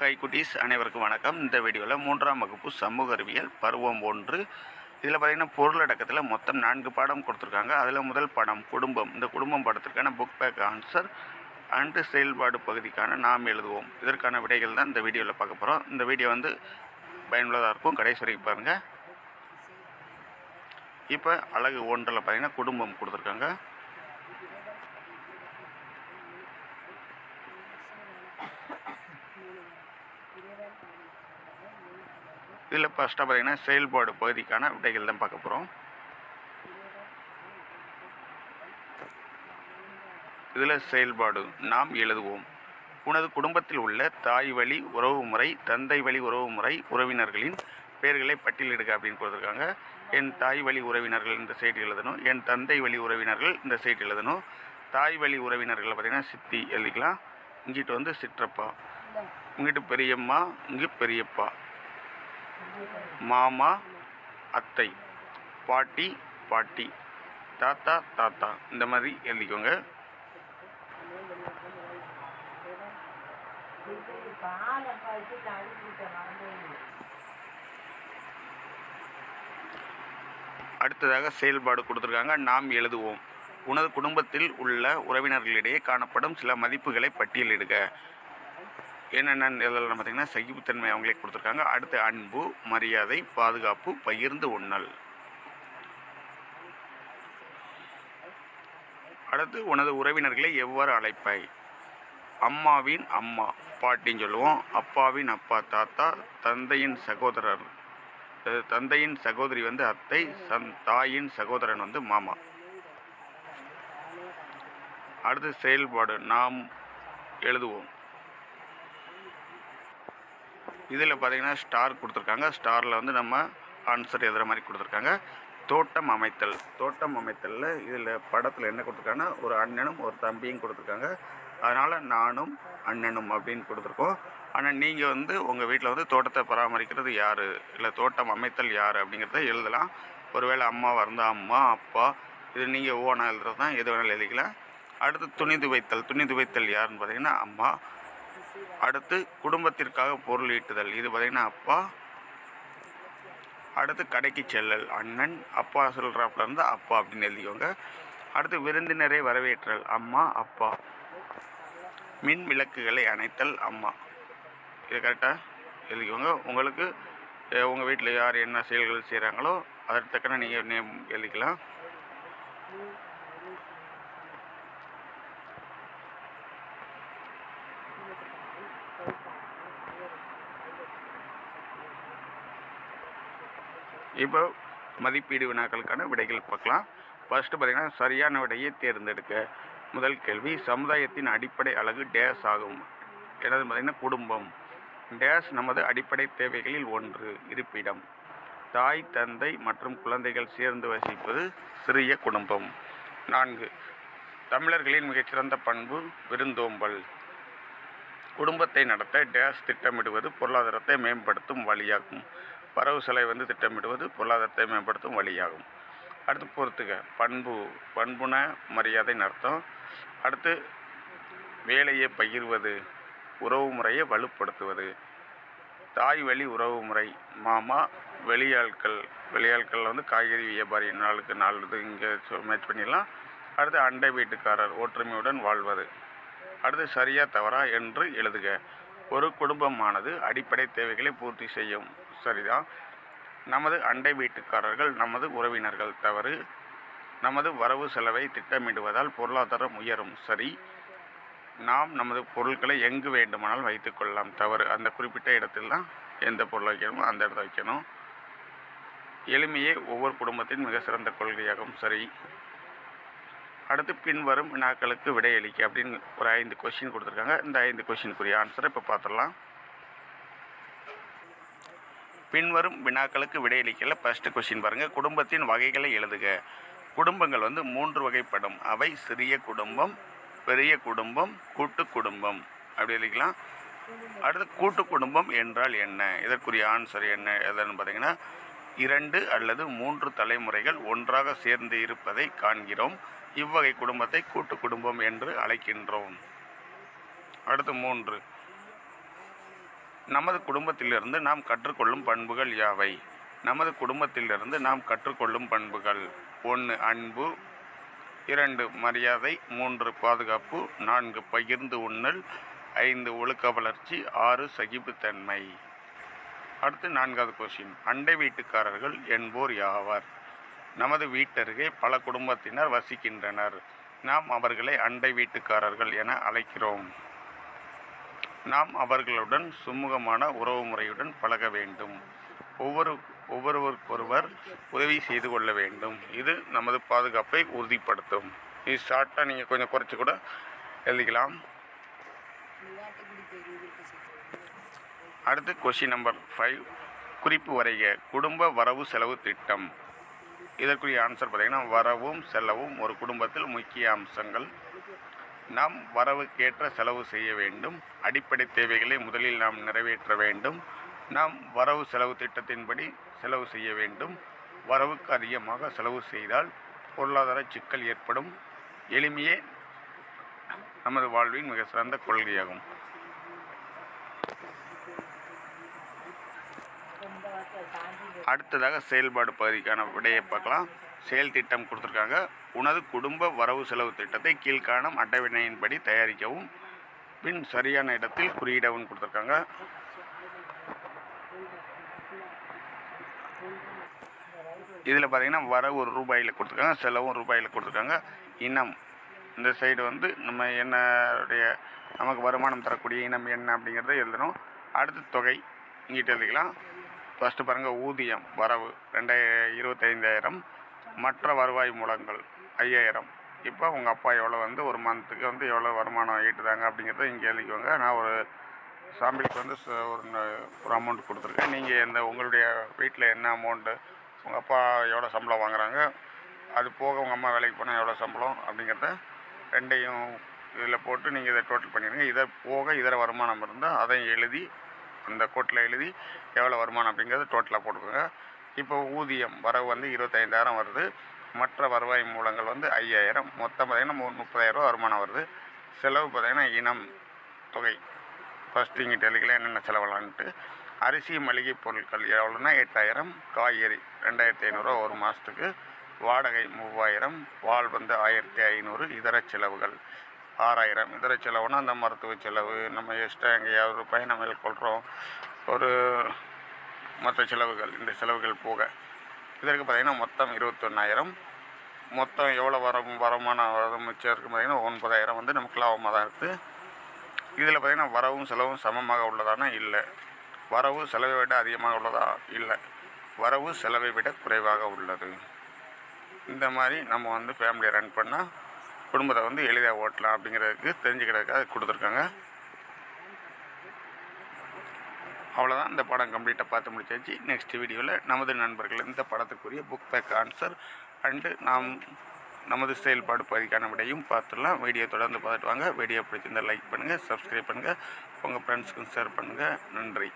Hi குட்டீஸ் அனைவருக்கும் வணக்கம். இந்த வீடியோவில் மூன்றாம் வகுப்பு சமூக அறிவியல் பருவம் ஒன்று. இதில் பார்த்தீங்கன்னா பொருளடக்கத்தில் மொத்தம் நான்கு பாடம் கொடுத்துருக்காங்க. அதில் முதல் பாடம் குடும்பம். இந்த குடும்பம் படத்திற்கான புக் பேக் ஆன்சர் அண்டு செயல்பாடு பகுதிக்கான நாம் எழுதுவோம். இதற்கான விடைகள் தான் இந்த வீடியோவில் பார்க்க போகிறோம் இந்த வீடியோ வந்து பயனுள்ளதாக இருக்கும். கடைசி வரைக்கும் பாருங்கள் இப்போ அழகு ஒன்றில் பார்த்தீங்கன்னா குடும்பம் கொடுத்துருக்காங்க. இதில் ஃபஸ்ட்டாக பார்த்தீங்கன்னா செயல்பாடு பகுதிக்கான விடைகள் தான் பார்க்க போகிறோம் இதில் செயல்பாடு நாம் எழுதுவோம். உனது குடும்பத்தில் உள்ள தாய் வழி உறவுமுறை தந்தை வழி உறவுமுறை உறவினர்களின் பெயர்களை பட்டியலிடுக அப்படின்னு கொடுத்துருக்காங்க. என் தாய் வழி உறவினர்கள் இந்த சைடு எழுதணும். என் தந்தை வழி உறவினர்கள் இந்த சைட் எழுதணும். தாய் வழி உறவினர்கள் பார்த்திங்கன்னா சித்தி எழுதிக்கலாம். இங்கிட்டு வந்து சிற்றப்பா. இங்கிட்டு பெரியம்மா இங்கே பெரியப்பா. மாமா அத்தை. பாட்டி பாட்டி. தாத்தா தாத்தா. இந்த மாதிரி எழுதிக்கோங்க. அடுத்ததாக செயல்பாடு கொடுத்துருக்காங்க. நாம் எழுதுவோம். உனது குடும்பத்தில் உள்ள உறவினர்களிடையே காணப்படும் சில மதிப்புகளை பட்டியலிடுக. என்னென்ன இதெல்லாம் பார்த்தீங்கன்னா சகிப்புத்தன்மை அவங்களே கொடுத்துருக்காங்க. அடுத்து அன்பு மரியாதை பாதுகாப்பு பகிர்ந்து உண்ணல். அடுத்து உனது உறவினர்களை எவ்வாறு அழைப்பாய்? அம்மாவின் அம்மா பாட்டின்னு சொல்லுவோம். அப்பாவின் அப்பா தாத்தா தந்தையின் சகோதரர். தந்தையின் சகோதரி வந்து அத்தை சன் தாயின் சகோதரன் வந்து மாமா. அடுத்து செயல்பாடு நாம் எழுதுவோம். இதில் பார்த்தீங்கன்னா ஸ்டார் கொடுத்துருக்காங்க. ஸ்டாரில் வந்து நம்ம ஆன்சர் எழுதுகிற மாதிரி கொடுத்துருக்காங்க. தோட்டம் அமைத்தல். தோட்டம் அமைத்தலில் இதில் படத்தில் என்ன கொடுத்துருக்காங்கன்னா ஒரு அண்ணனும் ஒரு தம்பியும் கொடுத்துருக்காங்க. அதனால் நானும் அண்ணனும் அப்படின்னு கொடுத்துருக்கோம். ஆனால் நீங்கள் வந்து உங்கள் வீட்டில் வந்து தோட்டத்தை பராமரிக்கிறது யார்? இல்லை தோட்டம் அமைத்தல் யார் அப்படிங்கிறத எழுதலாம். ஒருவேளை அம்மாவாக இருந்தால் அம்மா அப்பா. இது நீங்கள் ஓனாக எழுதுறது தான். எது வேணாலும் எழுதிக்கலாம். அடுத்து துணி துவைத்தல். துணி துவைத்தல் யாருன்னு பார்த்தீங்கன்னா அம்மா. அடுத்து குடும்பத்திற்காக பொருள் ஈட்டுதல் இது பார்த்திங்கன்னா அப்பா அடுத்து கடைக்கு செல்லல் அண்ணன் அப்பா சொல்கிறாப்புல இருந்து அப்பா அப்படின்னு எழுதிக்கோங்க. அடுத்து விருந்தினரை வரவேற்றல் அம்மா அப்பா. மின் விளக்குகளை அணைத்தல் அம்மா. இது கரெக்டாக எழுதிக்கோங்க. உங்களுக்கு உங்கள் வீட்டில் யார் என்ன செயல்கள் செய்கிறாங்களோ அதற்கு தக்கன நீங்கள் நேம் எழுதிக்கலாம். இப்போ மதிப்பீடு வினாக்களுக்கான விடைகள் பார்க்கலாம். ஃபஸ்ட்டு பார்த்திங்கன்னா சரியான விடையை தேர்ந்தெடுக்க. முதல் கேள்வி சமுதாயத்தின் அடிப்படை அழகு டேஸ் ஆகும். எனது பார்த்திங்கன்னா குடும்பம். டேஸ் நமது அடிப்படை தேவைகளில் ஒன்று இருப்பிடம். தாய் தந்தை மற்றும் குழந்தைகள் சேர்ந்து வசிப்பது சிறிய குடும்பம். நான்கு தமிழர்களின் மிகச்சிறந்த பண்பு விருந்தோம்பல். குடும்பத்தை நடத்த டேஸ் திட்டமிடுவது பொருளாதாரத்தை மேம்படுத்தும் வழியாகும். வரவு செலவை வந்து திட்டமிடுவது பொருளாதாரத்தை மேம்படுத்தும் வழியாகும். அடுத்து பொறுத்துக. பண்பு பண்புன மரியாதைன்னு அர்த்தம். அடுத்து வேலையை பகிர்வது உறவு முறையை வலுப்படுத்துவது. தாய் வழி உறவு முறை. மாமா வெளியாட்கள் வெளியாட்கள் வந்து காய்கறி வியாபாரி நாளுக்கு நாள் இது இங்கே மேட்ச் பண்ணிடலாம். அடுத்து அண்டை வீட்டுக்காரர் ஒற்றுமையுடன் வாழ்வது. அடுத்து சரியா தவறா என்று எழுதுக. ஒரு குடும்பமானது அடிப்படை தேவைகளை பூர்த்தி செய்யும். சரிதான் நமது அண்டை வீட்டுக்காரர்கள் நமது உறவினர்கள் தவறு. நமது வரவு செலவை திட்டமிடுவதால் பொருளாதாரம் உயரும். சரி. நாம் நமது பொருட்களை எங்கு வேண்டுமானால் வைத்துக்கொள்ளலாம் தவறு. அந்த குறிப்பிட்ட இடத்தில் தான் எந்த பொருள் வைக்கணுமோ அந்த இடத்த வைக்கணும். எளிமையே ஒவ்வொரு குடும்பத்தின் மிக சிறந்த கொள்கையாகும். சரி. அடுத்து பின்வரும் வினாக்களுக்கு விடையளிக்க அப்படின்னு ஒரு ஐந்து கொஷின் கொடுத்துருக்காங்க. இந்த ஐந்து கொஷினுக்குரிய ஆன்சரை இப்போ பார்த்துடலாம் பின்வரும் வினாக்களுக்கு விடையளிக்கல. ஃபஸ்ட்டு கொஷின் பாருங்கள் குடும்பத்தின் வகைகளை எழுதுக. குடும்பங்கள் வந்து மூன்று வகைப்படும். அவை சிறிய குடும்பம் பெரிய குடும்பம் கூட்டு குடும்பம். அப்படி எழுதிக்கலாம். அடுத்து கூட்டு குடும்பம் என்றால் என்ன? இதற்குரிய ஆன்சர் என்ன? எதுன்னு பார்த்தீங்கன்னா இரண்டு அல்லது மூன்று தலைமுறைகள் ஒன்றாக சேர்ந்து இருப்பதை காண்கிறோம். இவ்வகை குடும்பத்தை கூட்டு குடும்பம் என்று அழைக்கின்றோம். அடுத்து மூன்று. நமது குடும்பத்திலிருந்து நாம் கற்றுக்கொள்ளும் பண்புகள் யாவை? நமது குடும்பத்திலிருந்து நாம் கற்றுக்கொள்ளும் பண்புகள் ஒன்று அன்பு இரண்டு மரியாதை மூன்று பாதுகாப்பு நான்கு பகிர்ந்து உண்ணல் ஐந்து ஒழுக்க வளர்ச்சி ஆறு சகிப்புத்தன்மை. அடுத்து நான்காவது கொஸ்டின் அண்டை வீட்டுக்காரர்கள் என்போர் யாவர்? நமது வீட்டருகே பல குடும்பத்தினர் வசிக்கின்றனர். நாம் அவர்களை அண்டை வீட்டுக்காரர்கள் என அழைக்கிறோம். நாம் அவர்களுடன் சுமூகமான உறவு முறையுடன் பழக வேண்டும். ஒவ்வொரு ஒவ்வொருவருக்கொருவர் உதவி செய்து கொள்ள வேண்டும். இது நமது பாதுகாப்பை உறுதிப்படுத்தும். இது ஷார்ட்டாக நீங்கள் கொஞ்சம் குறைச்சி கூட எழுதிக்கலாம். அடுத்து கொஷின் நம்பர் ஃபைவ் குறிப்பு வரைக. குடும்ப வரவு செலவு திட்டம். இதற்குரிய ஆன்சர் பார்த்திங்கன்னா வரவும் செலவும் ஒரு குடும்பத்தில் முக்கிய அம்சங்கள். நாம் வரவுக்கேற்ற செலவு செய்ய வேண்டும். அடிப்படை தேவைகளை முதலில் நாம் நிறைவேற்ற வேண்டும். நாம் வரவு செலவு திட்டத்தின்படி செலவு செய்ய வேண்டும். வரவுக்கு அதிகமாக செலவு செய்தால் பொருளாதார சிக்கல் ஏற்படும். எளிமையே நமது வாழ்வின் மிக சிறந்த கொள்கையாகும். அடுத்ததாக செயல்பாடு பகுதிக்கான விடையை பார்க்கலாம். செயல் திட்டம் கொடுத்துருக்காங்க. உனது குடும்ப வரவு செலவு திட்டத்தை கீழ்காணும் அட்டவணையின்படி தயாரிக்கவும். பின் சரியான இடத்தில் குறியிடவும் கொடுத்துருக்காங்க. இதில் பார்த்தீங்கன்னா வரவு ஒரு ரூபாயில் கொடுத்துருக்காங்க. செலவும் ரூபாயில் கொடுத்துருக்காங்க. இனம். இந்த சைடு வந்து நம்ம என்னுடைய நமக்கு வருமானம் தரக்கூடிய இனம் என்ன அப்படிங்கிறத எழுதணும். அடுத்து தொகை. இங்கிட்ட எழுதிக்கலாம். ஃபஸ்ட்டு பாருங்கள் ஊதியம் வரவு ரெண்டாய இருபத்தைந்தாயிரம். மற்ற வருவாய் மூலங்கள் ஐயாயிரம். இப்போ உங்கள் அப்பா எவ்வளோ வந்து ஒரு மந்த்துக்கு வந்து எவ்வளோ வருமானம் ஈட்டுறாங்க அப்படிங்கிறத இங்கே எழுதிக்கோங்க. நான் ஒரு சாம்பிளுக்கு வந்து ச- ஒரு ஒரு அமௌண்ட் கொடுத்துருக்கேன். நீங்கள் இந்த உங்களுடைய வீட்டில் என்ன அமௌண்ட்டு உங்கள் அப்பா எவ்வளோ சம்பளம் வாங்குறாங்க அது போக உங்கள் அம்மா வேலைக்கு போனால் எவ்வளோ சம்பளம் அப்படிங்கிறத ரெண்டையும் இதில் போட்டு நீங்கள் இதை டோட்டல் பண்ணிடுங்க. இதை போக இதர வருமானம் இருந்தால் அதையும் எழுதி அந்த கோட்டில் எழுதி எவ்வளோ வருமானம் அப்படிங்கிறது டோட்டலாக போட்டுக்கோங்க. இப்போ ஊதியம் வரவு வந்து இருபத்தைந்தாயிரம் வருது. மற்ற வருவாய் மூலங்கள் வந்து ஐயாயிரம். மொத்தம் பார்த்திங்கன்னா மு முப்பதாயிரரூவா வருமானம் வருது. செலவு பார்த்திங்கன்னா இனம் தொகை. ஃபஸ்ட்டு இங்கே எழுதிக்கலாம் என்னென்ன செலவலான்ட்டு அரிசி மளிகை பொருட்கள் எவ்வளோன்னா எட்டாயிரம். காய்கறி ரெண்டாயிரத்தி ஐநூறுரூவா ஒரு மாதத்துக்கு வாடகை மூவாயிரம். வால் வந்து ஆயிரத்தி ஐநூறு. இதர செலவுகள். ஆறாயிரம். இதர செலவுனா அந்த மருத்துவ செலவு நம்ம எக்ஸ்ட்ரா எங்கேயாவது ஒரு பயணம் மேற்கொள்கிறோம் ஒரு மற்ற செலவுகள் இந்த செலவுகள் போக. இதற்கு பார்த்திங்கன்னா மொத்தம் இருபத்தொன்னாயிரம். மொத்தம் எவ்வளோ வரும் வருமானம் வரும் மிச்சம் இருக்குது பார்த்திங்கன்னா ஒன்பதாயிரம் வந்து நமக்கு லாபமாக தான் இருக்குது இதில் பார்த்திங்கன்னா வரவும் செலவும் சமமாக உள்ளதானா? இல்லை. வரவு செலவை விட அதிகமாக உள்ளதா? இல்லை. வரவு செலவை விட குறைவாக உள்ளது. இந்த மாதிரி நம்ம வந்து ஃபேமிலியை ரன் பண்ணால் குடும்பத்தை வந்து எளிதாக ஓட்டலாம் அப்படிங்கிறதுக்கு தெரிஞ்சுக்கிறதுக்காக கொடுத்துருக்காங்க. அவ்வளோதான் இந்த படம் கம்ப்ளீட்டாக பார்த்து முடிச்சாச்சு. நெக்ஸ்ட் வீடியோவில் நமது நண்பர்கள் இந்த படத்துக்குரிய புக் பேக் ஆன்சர் அண்டு நாம் நமது செயல்பாடு பதிக்கான விடையும் பார்த்துடலாம். வீடியோ தொடர்ந்து பார்த்துட்டு வாங்க. வீடியோ பிடிச்சிருந்தால் லைக் பண்ணுங்கள் சப்ஸ்கிரைப் பண்ணுங்கள் உங்கள் ஃப்ரெண்ட்ஸுக்கும் ஷேர் பண்ணுங்கள் நன்றி.